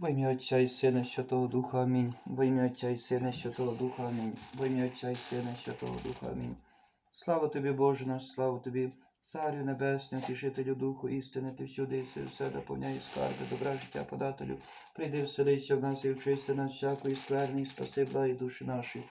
Во ім'я Отця і Сина, Святого Духа, Амінь. Во ім'я Отця і Сина, Святого Духа, Амінь. Во ім'я Отця і Сина, Святого Духа, Амінь. Слава тобі, Боже наш, слава тобі, Царю Небесний, утішителю Духу істини, ти всюди єси, все доповняє скарби, добре життя подателю. Прийди вселися в нас і очисти нас всякої скверни, і спаси благі душі наші.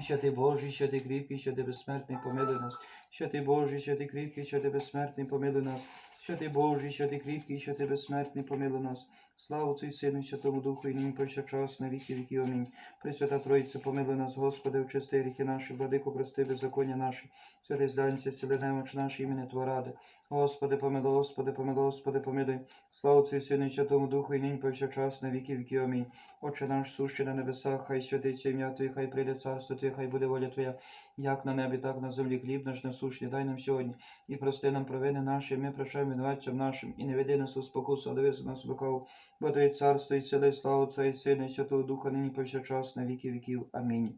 Що ти Божий, що ти кріпкий, що ти безсмертний, помилуй нас. Що ти Божий, що ти кріпкий, що ти безсмертний, помилуй нас. Що ти Божий, що ти кріпкий, що ти безсмертний, помилуй нас. Слава Отцю і Сину, і Святому Духу, і нині повсякчас, на віки віки. Амінь. Пресвята Троїця, помилуй нас, Господи, очисти гріхи наші, владико, прости беззаконня наші. Святий зданься, ціле немоч наші імені Творади. Господи, помилуй, Господи, помилуй, Господи, помилуй. Слава Отцю і Сину, і Святому Духу, і нині повсякчас, на віки віки. Амінь. Отче наш, сущий на небесах, хай святиться ім'я Твоє, хай прийде царство Твоє, хай буде воля Твоя, як на небі, так на землі. Хліб наш насущний, дай нам сьогодні. І прости нам провини наші, ми прощаємо винуватцям нашим, і не веди нас у спокусу, а дивися нас лукав. Бо Твоє царство і сили, і слава Отця і Сина, і Святого Духа, нині повсякчас, на віки віків. Амінь.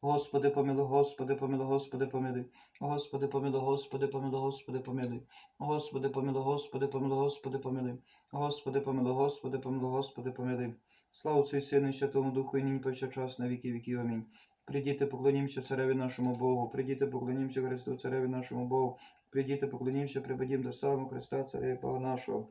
Господи, помилуй, Господи, помилуй, Господи, помилуй. Господи, помилуй, Господи, помилуй, Господи, помилуй. Господи, помилуй, Господи, помилуй, Господи, помилуй. Господи, помилуй, Господи, помилуй, Господи, помилуй. Слава Отцю і Сину, і Святому Духу, і нині повсякчас, на віки віків. Амінь. Придіти, поклонімося цареві нашому Богу, придіти, поклонімося Христу, цареві нашому Богу, придіти, поклонімося, прибадім до самого Христа, царя Бога нашого.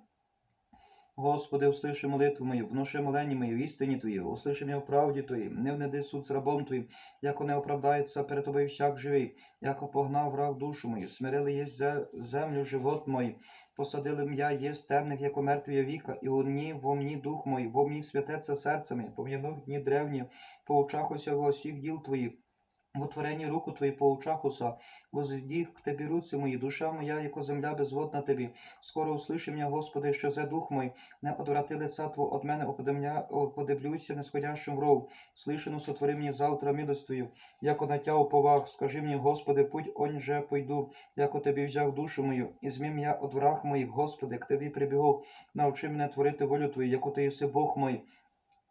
Господи, услиши молитву мою, внуши молені мою, істині Твої, услиши мене в правді Твої, не внеди суд з рабом Твоїм, яко не оправдається перед Тобою всяк живий, яко погнав враг душу мою, смирили єсть землю живот мой, посадили м'я єсть темних, яко мертві віка, і одні во мні дух мой, во мні святеться серце моє, пом'янув дні древні, поучахося во всіх діл Твоїх, в утворенні руку Твої поучахуса, возвідіх к Тебі руці мої, душа моя, яко земля безводна Тобі, скоро услиши мене, Господи, що за дух мой, не одврати лица Твого от мене, нисходящим в ров. Слышану сотвори мені завтра милостою, яко на тя уповах. Скажи мені, Господи, путь онь же пойду, яко Тобі взяв душу мою, і змім я от враг моїх, Господи, к Тобі прибігов, научи мене творити волю Твою, яко Ти єси Бог мой.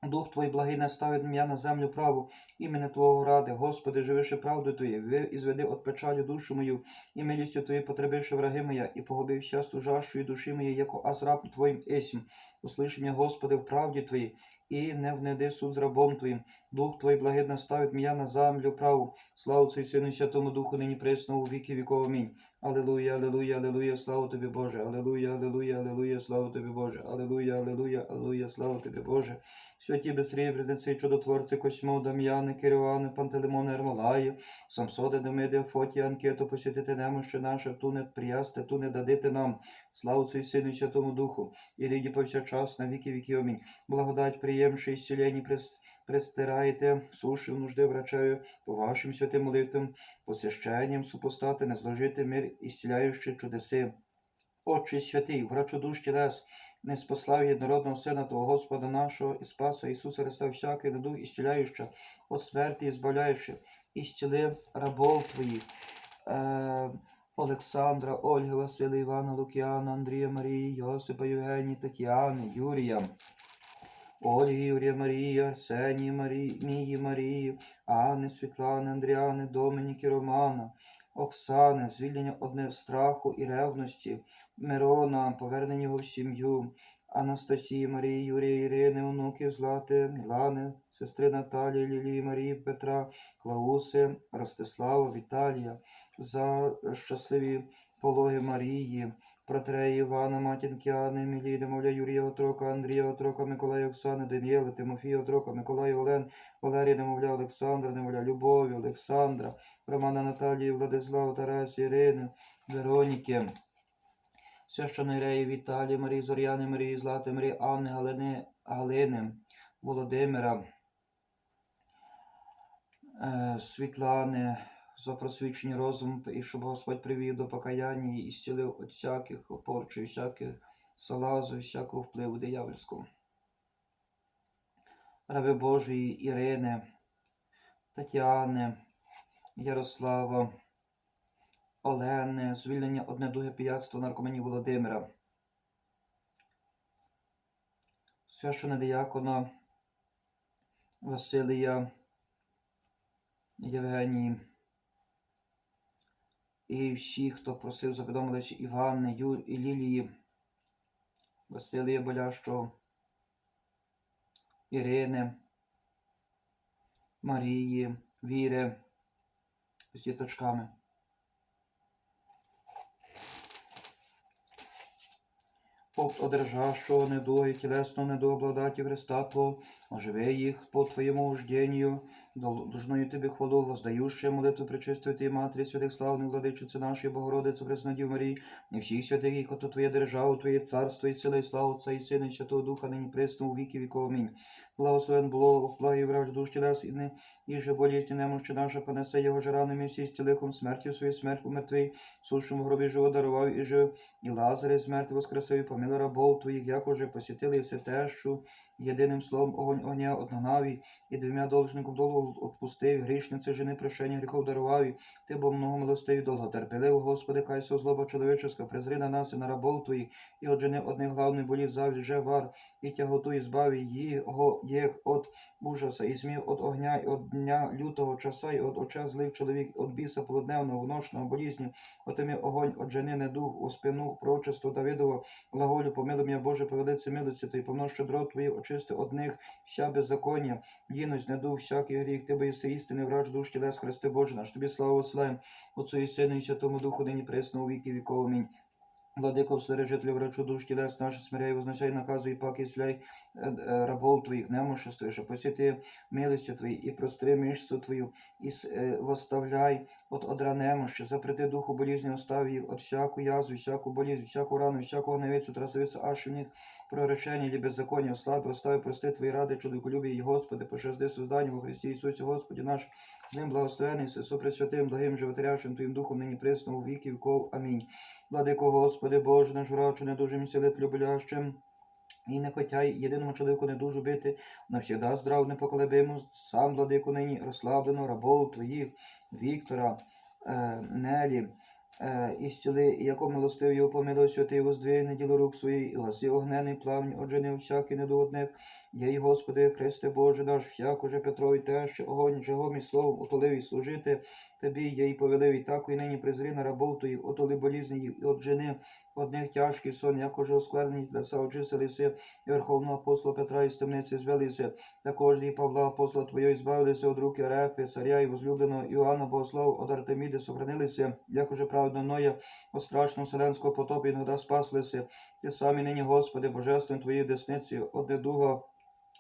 Дух Твій благий наставить м'я на землю праву, імені Твого ради, Господи, живиши правду Твою, ви і зведи от печалі душу мою, і милістю Твою потребивши враги моя, і погубив щас служащої душі моєї, яко аз раб Твоїм есім. Услыши мене, Господи, в правді Твоїй, і не внеди суд з рабом Твоїм. Дух Твій благий наставить мене на землю праву. Слава Отцю Сину і Святому Духу, нині пресно у віки віков. Амінь. Аллилуйя, аллилуйя, аллилуйя, слава тобі, Боже. Аллилуйя, аллилуйя, аллилуйя, слава тобі, Боже. Аллилуйя, аллилуйя, аллилуйя, слава тобі, Боже. Святі безсрібрениці, чудотворці, Косьмо, Дам'яни, Кирюани, Пантелеймони, Ермолаї, Самсоди, Демиди, Афоті, Анкету, посітити немощі наше, ту не приясти, ту не дадити нам. Славу Цей Сину і Святому Духу, і ріді повсякчас, на віки віки. Амінь. Благодать приємши, ісцілені прес, престираєте, суші в нужди врачаю, по вашим святим молитвам, посвященням супостати, не зложити мир, ісціляючи чудеси. Отче святий, врачу душ тілес, не спослав єднородного Сина Твого Господа нашого і Спаса Ісуса Христа всякий дух ісціляючи, от смерті і збавляючи, ісціли рабов Твоїх. Е, Олександра, Ольги, Василя, Івана, Лук'яна, Андрія, Марії, Йосипа, Євгенії, Тетяни, Юрія, Ольги, Юрія, Марії, Арсенії, Марії, Мії, Марії, Анни, Світлани, Андріани, Домініки, Романа, Оксани, звільнення одне страху і ревності, Мирона, повернення його в сім'ю, Анастасії, Марії, Юрія, Ірини, онуків, Злати, Мілани, сестри Наталії, Лілії, Марії, Петра, Клауси, Ростислава, Віталія, за щасливі пологи Марії, Протреї Івана, Матінки Анни, Емілії, Демовля, Юрія Отрока, Андрія Отрока, Миколая Оксани, Даніели, Тимофія Отрока, Миколая Олен, Валерія Демовля, Олександра, Демовля, Любові, Олександра, Романа Наталії, Владислава, Тарасі, Ірини, Вероніки, Священої Реї, Віталії, Марії Зоряни, Марії Злати, Марії Анни, Галини, Галини, Володимира, е, Світлани, за просвічення розум, і щоб Господь привів до покаяння і зцілив від всяких порчу, і всяких салазу, і всякого впливу диявольського. Раби Божої Ірини, Тетяни, Ярослава, Олени, звільнення од недуги пияцтва наркоманії Володимира, священа диякона Василія Євгенії і всі, хто просив за повідомлення Іванни, Юр і Лілії, Василія Болящого, Ірини, Марії, Віри з діточками. От одержащого недуги, тілесного недугу, благодаті Христа Твого, оживи їх по Твоєму ужденню, должною Тобі хвалу, воздающая молитву пречистої Ти Матері, святих славних владичиці нашої Богородиці, Преснодів Марії, і всіх святих, і то Твоє державу, Твоє царство і сила, і слава Отця і Сина, і Святого Духа, нині присно у віки віков. Амінь. Благословен Бог, благий враж душ тілес і не, і же болісті немощі наша, понесе його жараними всі з тілихом смерті свою смерть умертвий, сущому гробі живо дарував і жив, і Лазаря з мертвих воскресив, і помилуй рабов твоїх, як уже посітили все те, що єдиним словом огонь огня однонавій, і двома должником долу отпустив, грішниці жени прощення гріхов дарував, і ти бо много милостиві, довготерпеливо, Господи, кайся злоба чоловіческа, презри на нас і на рабов твоїх, і от жени одних главний болів завжди же вар, і тяготу і збаві його їх от ужаса, і змів от огня, і от дня лютого часа, і от оча злих чоловік, от біса полудневного, вношного, болізні, отими огонь, от жени у спину, пророчество Давидово, глаголю, помилуй мене, Боже, по велиці милості, Ти, помнож щедро Твої, очисти одних, вся беззаконня, ліность, недух, всякий гріх, Ти боїси істини, врач душ тілес, Христе Боже наш, Тобі славу ослаєм, Отцу і Сину, і Святому Духу, нині пресно у віки віков. Амінь. Владико, вседержителю врачу душ тілес наших смиряй, возносяй наказу і паки сляй е, е, рабов твоїх, немоществуєш, а посіти милостю твої, і простри мишцю твою, і е, восставляй от одра немощі, запрети духу болізні, оставь їх, от всяку язву, всяку болізнь, всяку рану, всякого невицю, трасовицю, аж у них проречення, лі беззаконня, ослаби, остави, прости твої ради, чоловіколюбі, і Господи, пошезди созданню во Христі Ісусі, Господі наш, з ним благословений, се, сопресвятим, благим, животерящим Твоїм Духом, нині присно у віки віков. Амінь. Владико, Господи, Боже, наш врачу, недужим і силит люблящим, і не хотя й єдиному чоловіку не дуже бити, навсігда здрав непоколебимо, сам, владико, нині розслаблено рабов Твоїх, Віктора, е, Нелі, е, і яко милостив його помилуй святий, воздвиг на діло рук своїх, і гаси огнений пламінь, отже не всякий недуодних, Єй, Господи, Христе Боже наш, всяк уже Петрові що огонь жагом і словом утолив і служити Тобі, їй повелив, і так і нині презри на рабов Твоїх, отоли болізні їх, і от жени одних тяжкий сон, як уже осквернені для са очистилися, і Верховного апостола Петра із темниці звелися, також і Павла апостола Твоєї збавилися від руки Арепи, царя і возлюбленого Іоанна Богослав, от Артеміди сохранилися, як уже праведно Ноя, от страшного вселенського потопу іногда спаслися, Ти самі нині, Господи, божеством Твоєї десниці, от недуга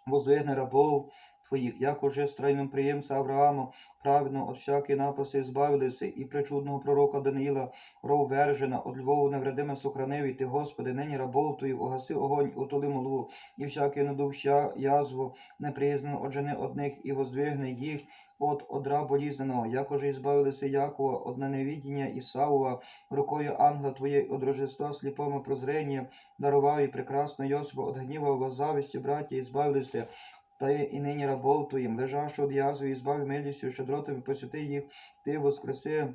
воздвигне рабов Твоїх, як уже страйним приємця Аврааму, праведно от всякої напаси збавилися, і причудного пророка Даниїла, ров вержена, от Львову невредиме сохранив, ти, Господи, нині рабов Твоїх, огаси огонь, утоли молву, і всякий недух, вся язву, неприязнено от жени одних, і воздвигне їх, от одра болізненого, як уже і збавилися Якова, од ненавидіння Ісаува, рукою ангела Твоєї, од рождества сліпому прозрення, дарував і прекрасно Йосипа, от гніва зависті, браті, і збавилися, та і нині рабов Твоїм, лежашу од'язу і збав милістю, щедротами посвяти їх, Ти воскреси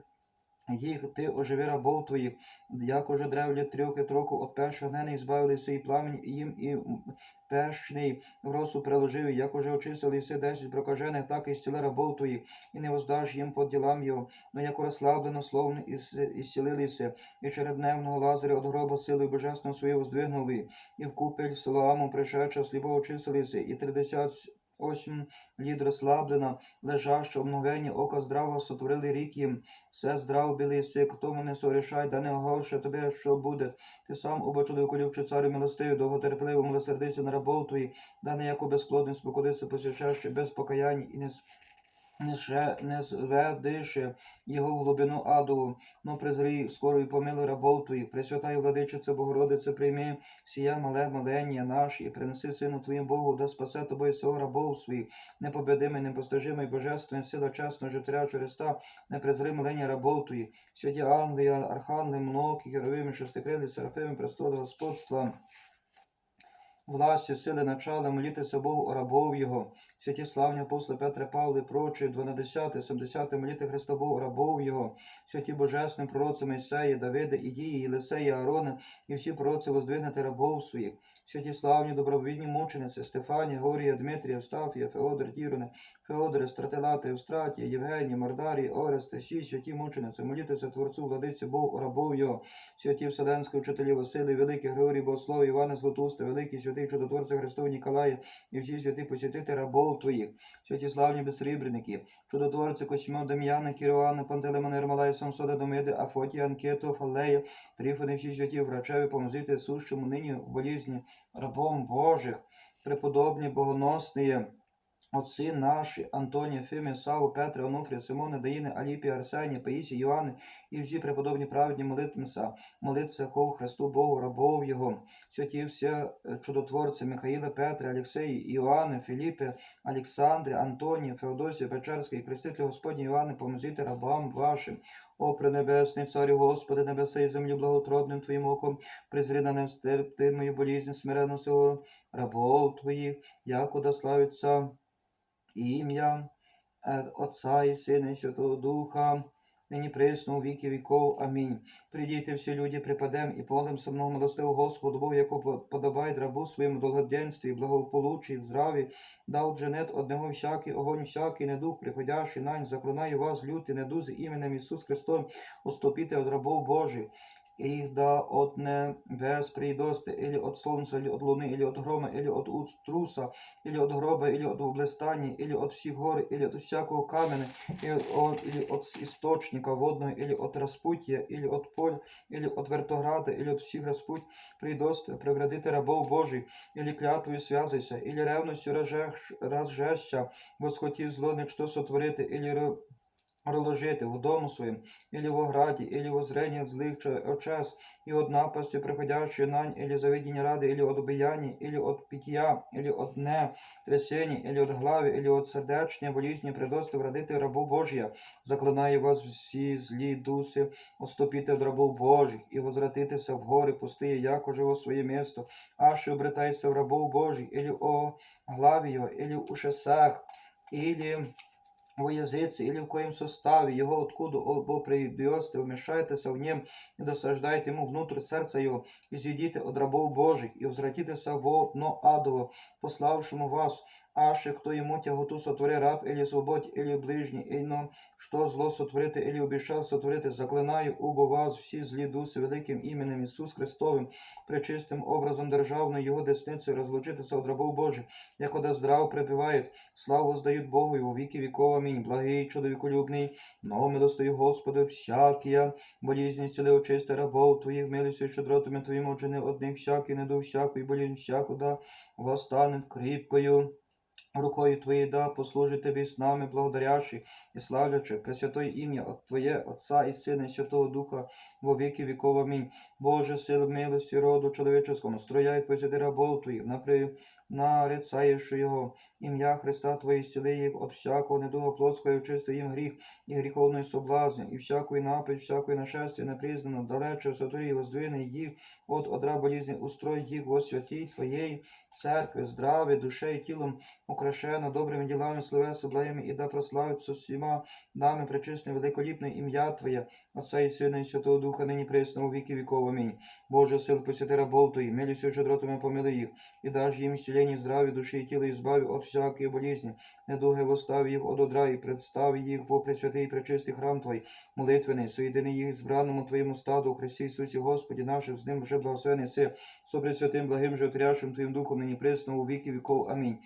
їх, Ти оживи рабов Твоїх, як уже древлі трьох і троку от першого гнений збавилися і пламінь їм, і м, пешний в росу приложив, як уже очистили все десять прокажених, так і зціли рабов Твоїх, і не воздаш їм по ділам його, но як розслаблено словно і зцілилися, і чередневного лазаря от гроба силою божественного свою воздвигнули, і в купель Силоаму пришедшого сліпо очистилися, і тридесят осім лід розслаблена, лежащо, обновені ока здраво сотворили рік їм, все здраво білий сик, тому не сорішай, да не оголше тобі, що буде. Ти сам, оба чоловіку царю милостию, довготерпливо милосердися на рабов твої, да не яко безплодним спокудиться посічаще, без покаяння і не, не, зведише його в глибину адову, но презрій, скоро і помилуй рабов твоїх, Пресвятаю владичице Богородице, прийми сія мале молення наш і принеси сину твоїм Богу, да спасе тобою всього рабов своїх, непобедимий, непостижимий, божественний, сила чесного життя та, не презри молення рабов твоїх, святі ангели, архангели, многі, героїми, шестикрилі, серафими, престоли господства, власті, сили, начала, молітися Богу рабов Його, святі славні апостоли Петре Павли, прочі, 12, 70, моліти Христа Богу рабов Його, святі божесні пророці Мойсея, Давида, Ідії, Єлисея, Аарона, і всі пророці воздвигнути рабов своїх, святі славні, добровідні мучениці, Стефанія, Горія, Дмитрія, Евстафія, Феодор, Тіроне, Феодоре, Стратилати, Евстратія, Євгеній, Мардарій, Оресте, всі святі мучениці, молітеся Творцю, владиці Богу, рабов його, святі Вселенські учителі Василий, Великий Григорій Богослов, Івана Златуста, Великий святий чудотворця Христов Ніколая і всі святі посвятити рабов Твоїх, святі славні безсрібреники, чудотворці Косьмо, Дем'яна, Кірована, Пантелеймон, Ермолай, Самсода, Домиди, Афотія, Анкету, Фалея, Трифони, всі святі врачеві, поможите сущому нині в болізні рабом Божих, преподобні, богоносні, Отці наші, Антонія, Фимія, Саву, Петра, Онуфрія, Симона, Даїни, Аліпія, Арсенія, Паїсі, Йоанни і всі преподобні праведні молитвмеса, молитися хов Христу Богу, рабов Його, святі всі е, чудотворці Михаїла, Петра, Алексеї, Іоанни, Філіппе, Олександри, Антонія, Феодосія, Печерський, Креститель Господній Іоанни, поможіть рабам вашим. О, пренебесний царю, Господи, небеса і землю благотродним Твоїм оком, призри на невстерптимою болізнь смиренно сього рабов Твоїх, якуда славиться ім'я е, Отця і Сина і Святого Духа, нині присно у віки віков. Амінь. Придійте всі люди, припадем і помолимся много милостивого Господу Богу, яко подобає рабу своєму долгоденстві, благополуччі, здраві, дав дженет одного всякий, огонь всякий, недух, приходящий нань, заклинаю вас, люти, недузи, іменем Ісус Христом, уступите от рабов Божих. И да от небес придости, или от солнца, или от луны, или от грома, или от труса, или от гроба, или от блистания, или от всех гор, или от всякого камня, или от, или от источника водного, или от распутья, или от поля, или от вертограда, или от всех распуть, придости, преградите рабов Божий, или клятвою связайся, или ревностью разжег- восхотів зло нечто сотворити, или ро- в дому своїм, или в ограді, или во зрении злих че- очас, и от напасти, приходящей нань, или заведения рады, или от обияния, или от питья, или от дне трясений, или от глави, или от сердечня болізні, придости врадити рабу Божія, заклинає вас всі злі дуси, отступіте від рабов Божих, і возвратитеся в гори пустые, як уже о своє місто, аж і обретається в рабов Божих, или о главі його, или у шесах, или во языце или в коем составе его откуда обо прибьесте, вмешайтеся в нем и досаждайте ему внутрь сердца его, изъедите от рабов Божих, и возвратитеся во дно адово, пославшему вас, аше кто ему тяготу сотвори раб, или свободь, или ближній, ино, что зло сотворити, или обещал сотворити, заклинаю убо вас всі злі дуси великим іменем Ісус Христовим, пречистим образом державною Його десницею розлучитися от рабов Божих, якода здрав прибиває, славу здають Богу і у віки віков. Амінь. Благий, чоловіколюбний, но милостивий Господи, всякія, болізні ціле очисти рабов Твоїх, милістю і щедротами Твоїм очини одних всякий, недух всякої, болізнь всяку, да восстане кріпкою. Рукою Твоєю да послужить Тобі з нами, благодарящий і славлячи Пресвятое ім'я от Твоє, Отца і Сина, і Святого Духа, во віки віков. Амінь. Боже, сил, милості, роду чоловіческому, строяй посіди рабов Твоїх, напри, нарицаєш його, ім'я Христа Твоє, зціли їх от всякого недуга плотського, і очисти їм гріх, і гріховної соблазни, і всякої напить, всякої нашестя непризнано, далече сотворі, воздвини їх, от одра болізні, устрой їх во святій Твоєї церкви, здраві, душе і тілом, украшено добрими ділами, словеса, благими, і да прославиться всіма нами пречисне великоліпне ім'я Твоє, Отця і Сина, і Святого Духа, нині присно у віки віков. Амінь. Боже, сил посвяти рабов Твоїх, милістю щедротами помили їх, і даж їм ісцілення здраві душі і тіла, і збаві от всякої болізні, недуги восстав їх от одра, і представ їх во пресвятий пречистий храм Твій, молитвений, соєдини їх збраному Твоєму стаду, у Христі Ісусі Господі наших, з ним вже благословений си, со пресвятим, благим, животрящим Твоїм Духом, нині присно у віки віков. Амінь.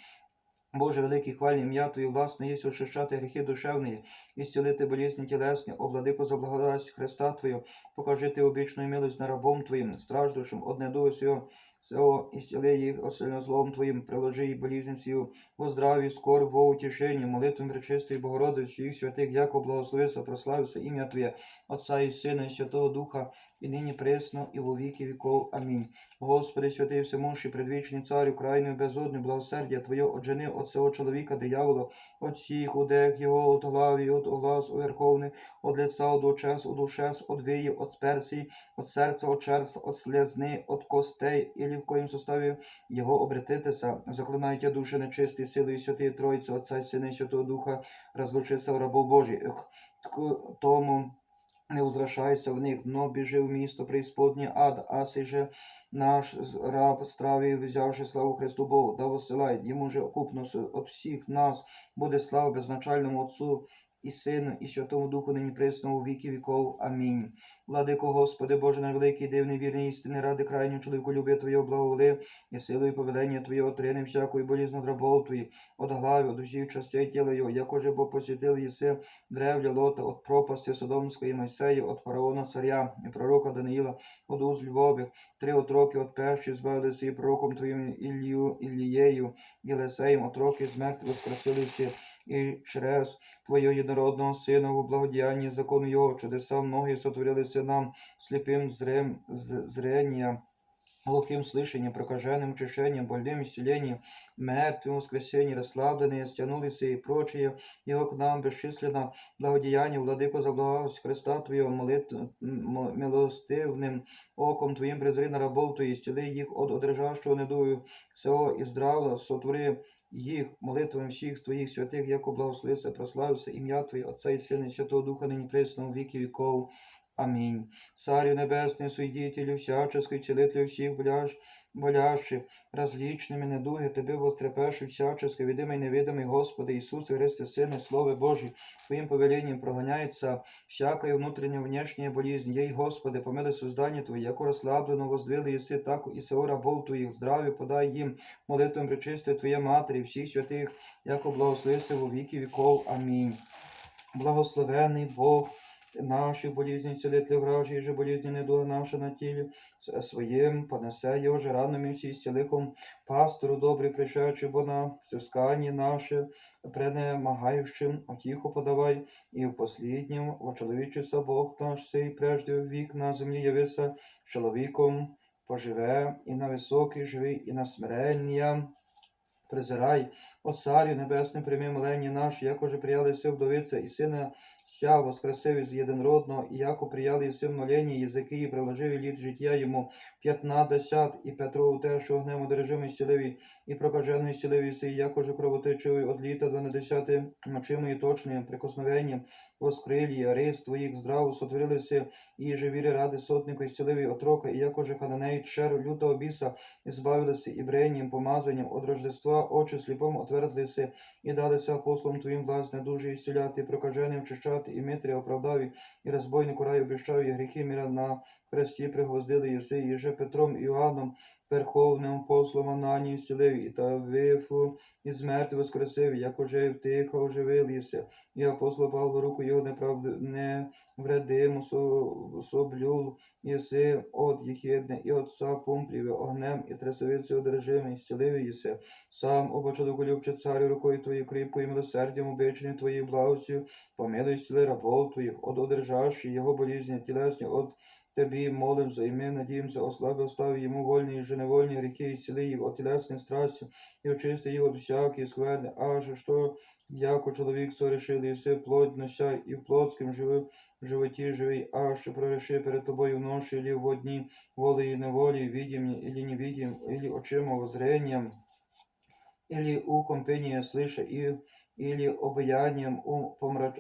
Боже, великий хвальне ім'я Твоє, власне, є очищати гріхи душевні, і зцілити болізні тілесні, о владико за благодасть Христа Твою, покажи Ти обічну милость на рабом Твоїм, страждущим, одне сього, сього, і зціли їх осильно злом Твоїм, приложи і болізнь сію, во здраві, скор, во утішенні, молитвам Речистої Богородиці, всіх святих, яко благословився, прославився ім'я Твоє, Отця і Сина, і Святого Духа, і нині присно, і во віки віков. Амінь. Господи, святий всемущий, предвічний царю, крайною безодню, благосердя Твоє, оджени от цього чоловіка, диявола, от всіх удех його, от главі, от глаз верховний, от лица, от очес, от ушес, от виїв, от персій, от серця, от черства, от слезни, от костей, і в коїм составі його обретитися, заклинають я душі нечисті, силою святої Троїці, Отця і Сина і Святого Духа, розлучися в рабов Божих. К тому не возвращайся в них, но біжи в місто преисподнє ад, а сей же наш раб страві, взявши славу Христу Богу, да посилай, йому же окупно от всіх нас буде слава безначальному Отцу і Сину, і Святому Духу нині присно віки віков. Амінь. Владико Господи, Боже наш великий, дивний, вірний істини, ради крайнього чоловіку любя Твоєго благоволи, і силою повелення Твоєго отринем всякої болізну від рабов Твої, от глави, от усіх частей тіла Його, якоже бо посвятили єси древля лота, от пропасти Содомської Мойсею, от фараона царя і пророка Даниїла, от уз Львових, три отроки от перші збавилися і пророком Твоїм Іллію, Іллією, Єлисеєм, отроки з мертвих воскресилися, і через Твого єдинородного Сина у благодіянні закону Його чудеса многі сотворилися нам, сліпим зрем, з, зрення, глухим слышанием, прокаженным очищением, больным исцелением, мертвым воскресением, расслабленные стянулись и прочие, его к нам бесчисленно благодеяние, владыко за благость Христа Твоего, молит, м- м- милостивным оком Твоим презри на рабов Твоих, исцели их от одрежащего недую всего и здраво сотвори їх молитвами всіх Твоїх святих, яко благословився, прославився ім'я Твоє, Отця і Сина, і Святого Духа, нині пресно у віки віков. Амінь. Царю Небесний, судітелю, всяческий, целителю всіх бляж, болящих, различными недуги, Тебе вострепешу всячески, видимый и невидимый, Господи Иисусе Христе, Сыне, Слове Божий, Твоим повелением прогоняется всякая внутренняя внешняя болезнь. Ей, Господи, помилуй создание Твое, яко расслаблено воздвили еси, так и сего рабов Твоих, здравие подай їм, молитвам причисти Твоє Матері, всіх святих, яко благословися во віки віков. Амінь. Благословений Бог, наших болезней, целитель вражі, і же болезні недуга наша на тілі, своїм понесе його же ранами всі з цілихом пастору добрий пришедший, бо на взискання наше, пренемагаючим, отіху подавай, і в посліднім вочеловічився Бог наш сей, прежде вік на землі явився чоловіком, поживе і на високий живий, і на смирення. Призирай, о царю небесний, прийми молення наші, якоже прияли си вдовиця і сина ся воскресив із єдинродного, і яко прияли си в моленні язики, і приложив літ життя йому. П'ятнадесят, і Петро те, що огнем одержимий стілеві, і прокажений стілеві си, і якоже кровотечивий от літа дванадесяти мочими і точним прикосновенням воскрилі, рис твоїх здраво сотворилися, і живірі ради сотнику і стілеві отрока, і якоже хананеї шеру лютого біса, і збавилися і бренням, помазанням от Рождества, очі сліпом отверзлися, і далися апостолам Твоїм власне дуже і прокаженим чищати, і Митрія оправдаві, і розбойнику раю обіщав, і гріхи міра на хресті пригвоздили єси, і же Петром і Іоанном, верховним апостолом Анані зцілив, і та вифу, і змерти воскресив, як ожив тихо оживив єси, і апостол Павло руку його неправди, не вредиму со- соблюл, єси от єхідне, і отца Пумпліве, огнем, і трясовиці одержимий, зцілив єси, сам обочолоколюбче царю рукою твоєю кріпкою милосердям убичною твоєю благостю, помилуй сили рабов твоїх, от одержащі його болізні тілесні, от Тобі молим за іми, надіємося, ослаби, остави йому вольні і женевольні гріхи, і зціли їх от тілесні страсті, і очисти їх от всякої скверни, аж що, яко чоловік сорішив, і все плоть нося, і в плотським живи, животі живий, аж що прореши перед тобою в ноші, ілі в одні волі і неволі, відімні, ілі невідім, ілі очима воззренням, или ухом пение слыша, и, или обаянием ум помрач,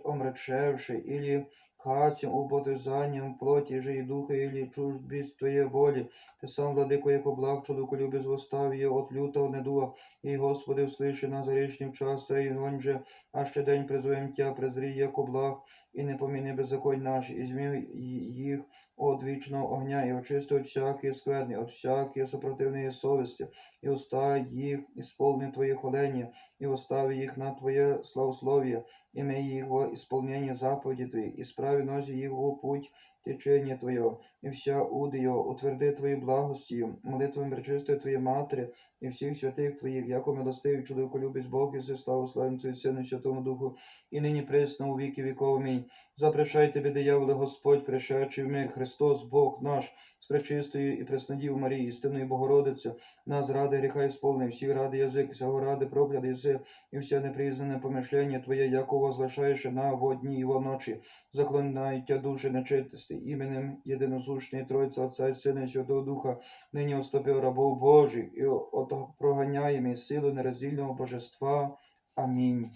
кацем убодизанием плоти же и духа, і лічу без Твоєї волі. Ти сам, владико, як облак чоловіку любить її от лютого недуга, і, Господи, услиши на зарічнім час, і нонь же, а ще день призовем Тя, презрій, як облак, і не поміни беззаконь наші, і змій їх от вічного огня, і очисти всякі скверни, от всякої супротивної совісті, і уста їх ісполни Твоє хвалення, і остави їх на Твоє славословие, і ми їх во ісполнення заповіді Твої, і справі нозі їх во путь течення Твоє, і вся удио, утверди Твою благостію, молитвами пречисти Твоє Матері, і всіх святих Твоїх, яко милостивий чоловіку любить Бог, і славу славим Твою Сину, Святому Духу, і нині присно у віки віков. Амінь. Запрещай тебе, дияволе, Господь, пришедший в мир, Христос, Бог наш, пречистою і преснодів Марії, істинної Богородиці, нас ради гріха ісполни, всі ради язик, всього ради прокляди єси, і все непризнане помишлення Твоє, яко возглашаєш на водні і ночі, заклинайте душі нечистості, іменем єдиносушної Тройця Отця і Сина і Святого Духа, нині оступив рабов Божих, і от проганяємо силу нероздільного божества. Амінь.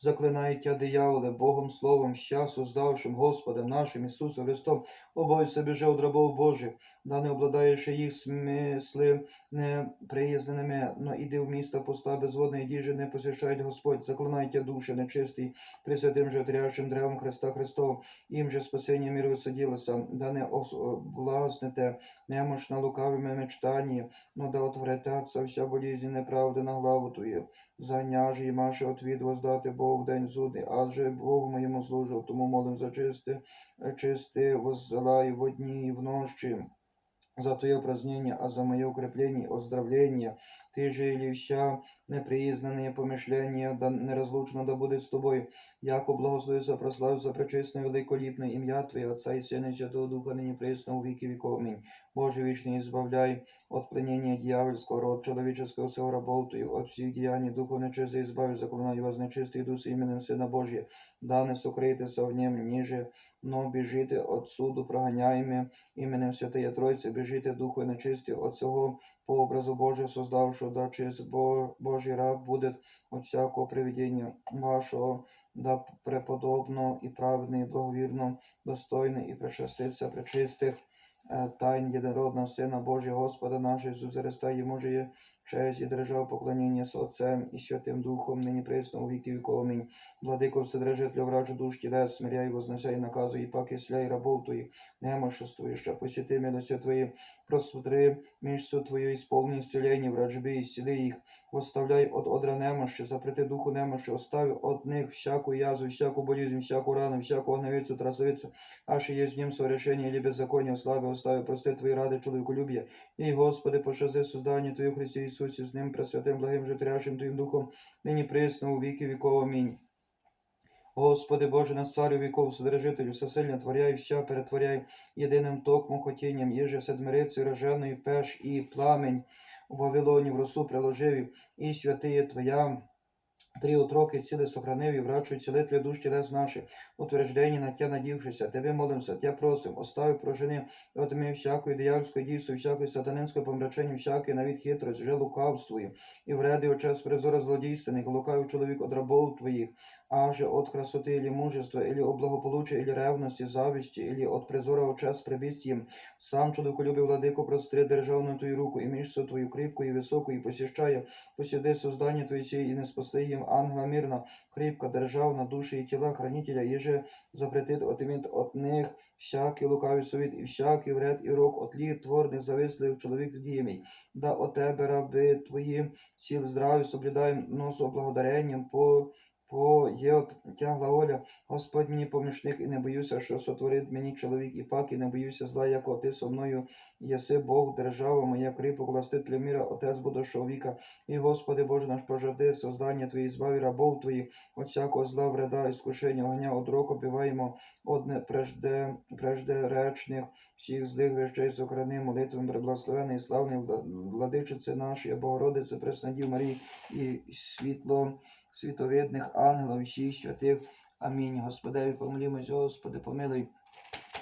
Заклинаю тя, дияволе, Богом Словом, ща создавшим Господом нашим Ісусом Христом, обойся біже од рабов Божих, да не обладаєш їх смисли неприязненими, но іди в місто поста безводної діжі, не посещають Господь, заклинай тя душі нечистий, присвятим же трящим древом Христа Христова, їм же спасіння міру саділося, да не облазните, немощно лукавими мечтанні, но да отвратяться вся болізнь неправди на главу твою. Заняж і маше отвід воздати Богу в день суди, адже Богу моєму служив, тому молим за чисте, чисте воззелаю в дні і в ночі. За Твое упразднение, а за мое укрепление, оздоровление. Ты же, Ильища, непризнанные помышления, да неразлучно да будет с тобою, яко благословится, прославится пречестное великолепное имя Твое, Отца и Сына и Святого Духа, ныне пресно у веки веков. Аминь. Боже вечный, избавляй от пленения дьявольского, от человеческого всего рабов Твою, от всех деяний Духов нечистых избави, заклинаю вас нечистый дух именем Сына Божия, да не сокрытися в нем ниже, но біжите от суду прогоняємо іменем Святої Тройці, біжите духу нечисті, от цього по образу Божию создавшого, да честь Бо- Божий раб буде от всякого привидіння вашого, да преподобно і праведно, і благовірно, достойно і причаститься причистих е, тайн єдинородного Сина Божого Господа нашого Ісуса Христа, йому же є честь і держав поклоніння з Отцем і Святим Духом, нині присно у віки віков. Амінь. Владико Вседержителю, врачу душ тілес, смиряй, вознесай, наказуй, і паки сляй рабов твоїх, немоществующа, посети милостью Твоей, просмотри мишцу Твою, исполни исцеление, врачби, исцели их, восставляй от одра немощи, запрети духу немощи, остави от них всяку язву, всяку болезнь, всяку рану, всяку огневицу, трасовицу, аж и есть в нем совершение или беззаконие, в славе остави, прости Твои рады, человеколюбие, и, Господи, пошази создание Твое в Христе з ним, пресвятим, благим, житрящим Твоїм Духом, нині присно у віки віков. Амінь. Господи Боже, нас царю віков, Вседержителю, всесильно творяй, вся перетворяй єдиним токмом хотінням, їже седмирицею, роженою пеш і пламень у Вавилоні в росу приложив, і святиє Твоя. Три отроки ціле сохранив і врачуй цілителя душ тілес наших, утверждені на тя надівшися, тебе молимся, тя просим, остави прожени, от отми всякої диявольської дійсу, всякої сатанинської помрачення, всякої навіть хитрость, же лукавствує, і вреди очас призора злодійственних, лукавий чоловік од рабов твоїх, аже от красоти или мужества, или от благополучия, или ревности, зависти, или от призора очас прибістієм, сам чоловіколюбив владико простри державну твою руку, і мишцю твою кріпку і високу, і посіщає, посіди создання твої сії, і не спасли їм ангела мирна, кріпка державна, душі і тіла хранителя, їже запретит отиміт от них всякий лукавий совіт, і всякий вред і рок от літ творних зависливих чоловік діємий. Да от тебе, раби твої, сіл здраві, соблюдай носу благодаренням по по є от тя глаголя, Господь мені помічник, і не боюся, що сотворить мені чоловік, і пак, і не боюся зла, яко ти со мною єси Бог, держава моя, кріпок, властитель міра, Отець будущого віка. І, Господи Боже наш, пожади создання Твої, збаві рабов Твоїх, от всякого зла, вреда, іскушення, огня, од рок обіваємо, одне прежде, речних, всіх злих вещей сохрани, молитвами преблагословений і славний владичице нашої, Богородице, Преснодів Марії і світло світовідних ангелів, всіх святих. Амінь. Господеві помолімось, Господи, помилуй.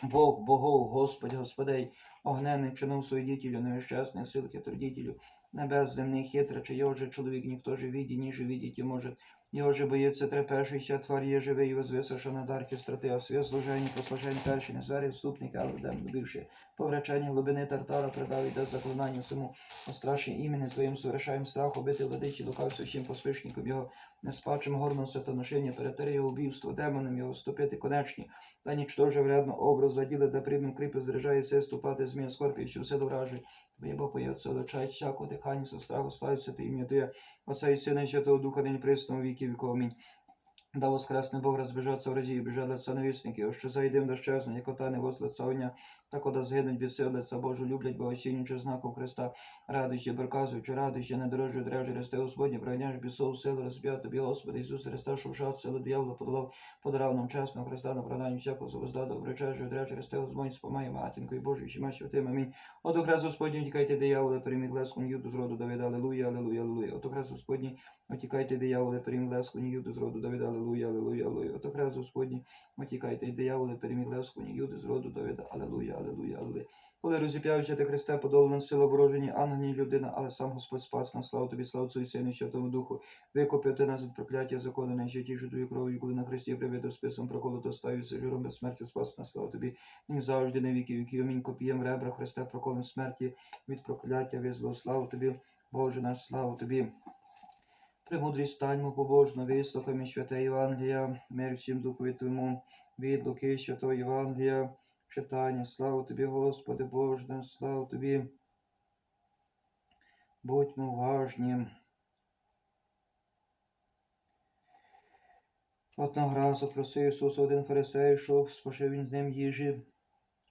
Бог, Богов, Господь, Господей, огненних чинов своїдітелю, невещасних сил хитродітелю, небес земних хитриче, його же чоловік ніхто же виді, ніже видіти може. Його же боїться трепешися, твар є живий, возвиса, що на дарки страти, а своє служення, послужень перші, не звері вступника, але дем добивши. По врачанні глибини тартара предав іде заклинання саму, острашні імені Твоїм совершаєм страх, убити владичі, лукав свящим поспішником його, не спачим горном сатаношення, перетери убивство, демоном його ступити конечні, та нічтоже врядно образ заділи, да прибним кріпи зряжає все ступати змія скорпів, що все доражує. Твоє бо поється, лечать всяко дихання, со страху, славиться ти ім'я Твоє, Отця і Сина і Святого Духа, нині присно віки віков. Амінь. Да воскресне Бог розбіжаться в разі, біжать лиця невісників, що зайдем до щезне, як ота не воз лиця огня, так ода згинуть від сил лиця Божу, люблять, бо осінюючи знаком Христа, радуючи, проказуючи, радуючи, не дорожує дрежі Христе Господні, проганяш бісов, сили розб'я тобі, Господи, Ісус Христа, що вшат, сили диявола подолав, подарав нам чесного Христа на проданні всякого завоздаду, обречежу, дрежі Христе Господь, спомає матінкою Божою, що маче тим, амінь. Ото Господній, тікайте дияволи, переміг леском юду з роду Давида, алелуя, алелуя, алелуя. Ото Хрест Господній, Отікайте, дияволи, переміг юду з роду Давида, алелуя, алелуя, алелуя. Ото хрест Господній, отікайте, дияволи, переміг юду з роду Давида, алелуя, алелуя, алелуя. Коли розіп'явся ти Христе, подолана сила ворожені, ангелі людина, але сам Господь спас нас, слава тобі, слава Отцю і Сину, Святому Духу. Викупити нас від прокляття закону, не житті житою кров'ю, коли на Христі прибито списом проколото ставився жиром без смерті спас нас, слава тобі. Ні завжди на віки віки, амінь, копієм ребра Христа, проколен смерті, від прокляття визвав, слава тобі, Боже наш, слава тобі. Премудрість станьмо побожно, вислухаймо святе Євангелія, мир всім духові Твому, від Луки святого Євангелія, читання, слава тобі, Господи Боже слава тобі. Будьмо уважні. Одного разу просив Ісус один фарисей, щоб спошив він з ним їжі.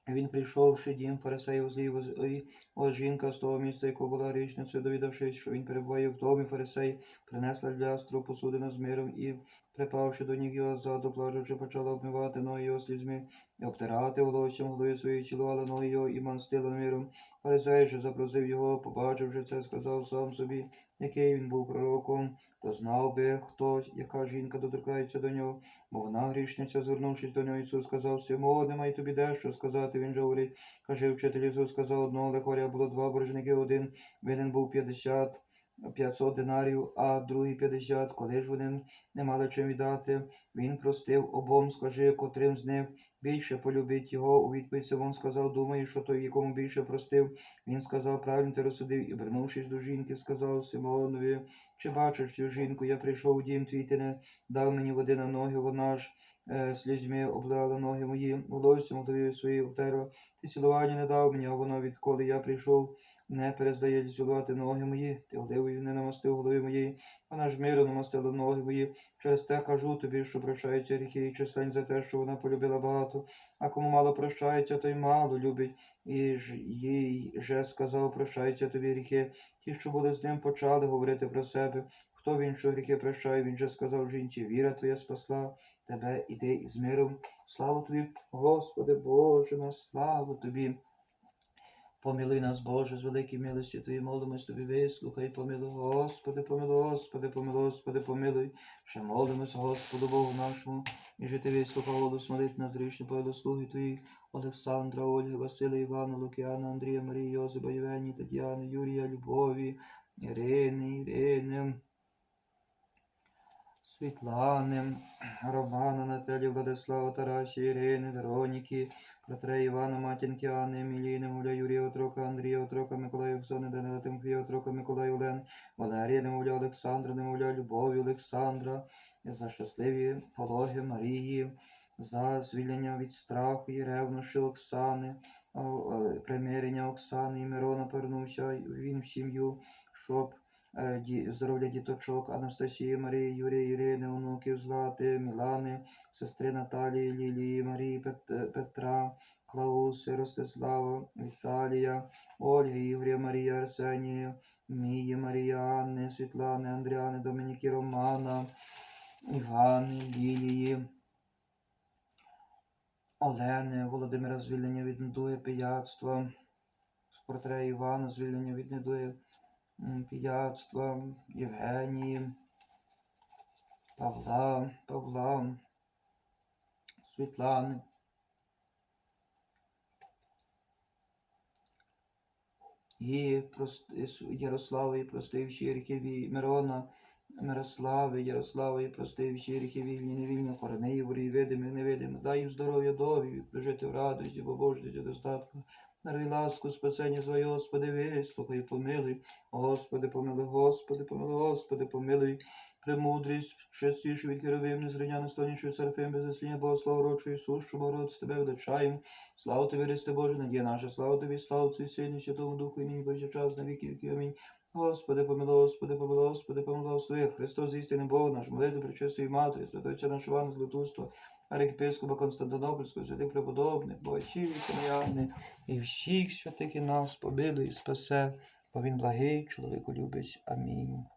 Він прийшовши дім фарисеїв злів, і ось жінка з того місця, яка була річницею, довідавшись, що він перебуває в домі фарисей, принесла для астру посудину з миром і, припавши до ніг його ззаду, плачучи, почала обмивати ноги його слізьми і обтирати волоссям голови своєї, цілувала ноги його і мастила миром. Фарисей же запросив його, побачивши це, сказав сам собі, який він був пророком, то знав би хто, яка жінка доторкається до нього. Бо вона грішниця, звернувшись до нього, Ісус сказав, Симо, немає тобі дещо сказати. Він же говорить, каже, вчитель Ісус сказав, одного лихаря було два боржники, один винен був 50, 500 динарів, а другий 50. Коли ж вони не мали чим віддати, він простив обом, скажи, котрим з них більше полюбить його. У відповідь Симон сказав, думаю, що той, якому більше простив. Він сказав, правильно ти розсудив, і, вернувшись до жінки, сказав Симонові, чи бачиш цю жінку, я прийшов у дім твій, ти не дав мені води на ноги, вона ж е, слізьми облила ноги мої, волоссям удовів свої втерла. Ти цілування не дав мені, а воно, відколи я прийшов, не перестає цілувати ноги мої, ти оливою не намастив голови моєї, вона ж миру намастила ноги мої. Через те кажу тобі, що прощаються гріхи і числень за те, що вона полюбила багато, а кому мало прощається, той мало любить. І ж їй же сказав, прощаються тобі гріхи. Ті, що були з ним, почали говорити про себе. Хто він, що гріхи прощає, він же сказав жінці, віра твоя спасла тебе, іди із миром. Слава тобі, Господи Боже наш, слава тобі. Помилуй нас, Боже, з великої милості Твої, молимось Тобі, вислухай, помилуй, Господи, помилуй, Господи, помилуй, Господи, помилуй. Ще молимось, Господу Богу нашому, і жити вислухав голос молитв на зрічні слуги Твої, Олександра, Ольги, Василя, Івана, Лукіана, Андрія, Марії, Йозиба, Євгенії, Тетяни, Юрія, Любові, Ірини, Ірини, Світлани, Романа, Наталі, Владислава, Тарасі, Ірини, Вероніки, Петра Івана, Матінки, Анни, Емілії, Немовля, Юрія Отрока, Андрія Отрока, Миколая Оксани, Данила Тимофія Отрока, Миколая Олен, Валерія, Немовля Олександра, Немовля Любові Олександра, за щасливі пологи Марії, за звільнення від страху і ревнощі Оксани, примирення Оксани і Мирона повернувся він в сім'ю, щоб здоров'я діточок Анастасії, Марії, Юрія, Ірини, онуків Злати, Мілани, сестри Наталії, Лілії, Марії, Пет- Петра, Клауси, Ростислава, Віталія, Ольги, Ігоря, Марія, Арсенія, Мії, Марія, Світлани, Андріани, Домініки, Романа, Івани, Лілії, Олени, Володимира, звільнення від недуги, пияцтва, портрет Івана, звільнення від недуги, пияцтва, Євгенії, Павла, Павла, Світлани. І і С- Ярослави, простивші ріхіві Мирона, Мирослави, Ярослави, простивші ріхіві вільні, невільні, хорони, ворі, видимі, невидимі. Дай їм здоров'я довгі, прожити в радості, побожності, достатку. Даруй ласку, спасення своє, Господи, вислухай, помилуй. Господи, помилуй, Господи, помилуй, Господи, помилуй. Премудрість, частіше від Кировим, незрання, наслонніше від Серафим, без засління, Богослава, рочу Ісус, що Богородець тебе величаємо. Слава тобі, Христе Боже, надія наша, слава тобі, слава Отцю і Сину, Святому Духу, і нині повсякчас, на віки віки. Амінь. Господи, помилуй, Господи, помилуй, Господи, помилуй, Господи, Христос, істинний Бог наш, молитву причистої Матері, святойця нашого Івана Златуства, архіпископа Константинопольського, святих преподобних, богачів і кам'яни, і всіх святих і нас побили і спасе, бо він благий, чоловіку любить. Амінь.